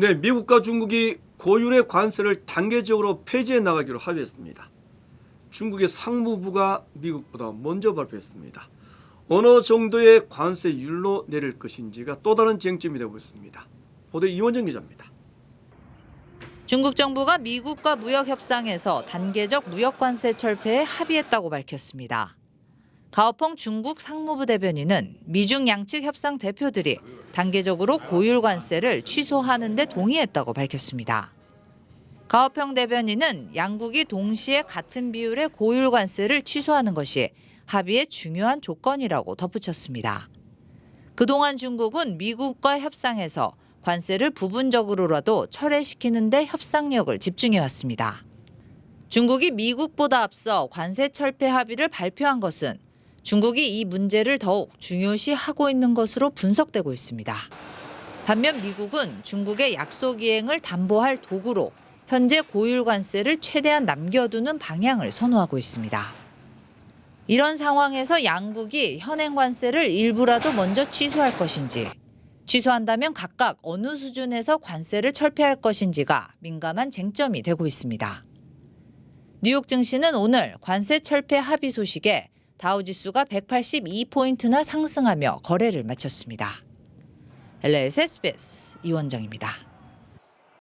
네, 미국과 중국이 고율의 관세를 단계적으로 폐지해 나가기로 합의했습니다. 중국의 상무부가 미국보다 먼저 발표했습니다. 어느 정도의 관세율로 내릴 것인지가 또 다른 쟁점이 되고 있습니다. 보도 이원정 기자입니다. 중국 정부가 미국과 무역 협상에서 단계적 무역 관세 철폐에 합의했다고 밝혔습니다. 가오펑 중국 상무부 대변인은 미중 양측 협상 대표들이 단계적으로 고율 관세를 취소하는 데 동의했다고 밝혔습니다. 가오평 대변인은 양국이 동시에 같은 비율의 고율 관세를 취소하는 것이 합의의 중요한 조건이라고 덧붙였습니다. 그동안 중국은 미국과 협상에서 관세를 부분적으로라도 철회시키는 데 협상력을 집중해 왔습니다. 중국이 미국보다 앞서 관세 철폐 합의를 발표한 것은 중국이 이 문제를 더욱 중요시하고 있는 것으로 분석되고 있습니다. 반면 미국은 중국의 약속 이행을 담보할 도구로 현재 고율 관세를 최대한 남겨두는 방향을 선호하고 있습니다. 이런 상황에서 양국이 현행 관세를 일부라도 먼저 취소할 것인지, 취소한다면 각각 어느 수준에서 관세를 철폐할 것인지가 민감한 쟁점이 되고 있습니다. 뉴욕 증시는 오늘 관세 철폐 합의 소식에 다우지수가 182포인트나 상승하며 거래를 마쳤습니다. LAS SBS 이원정입니다.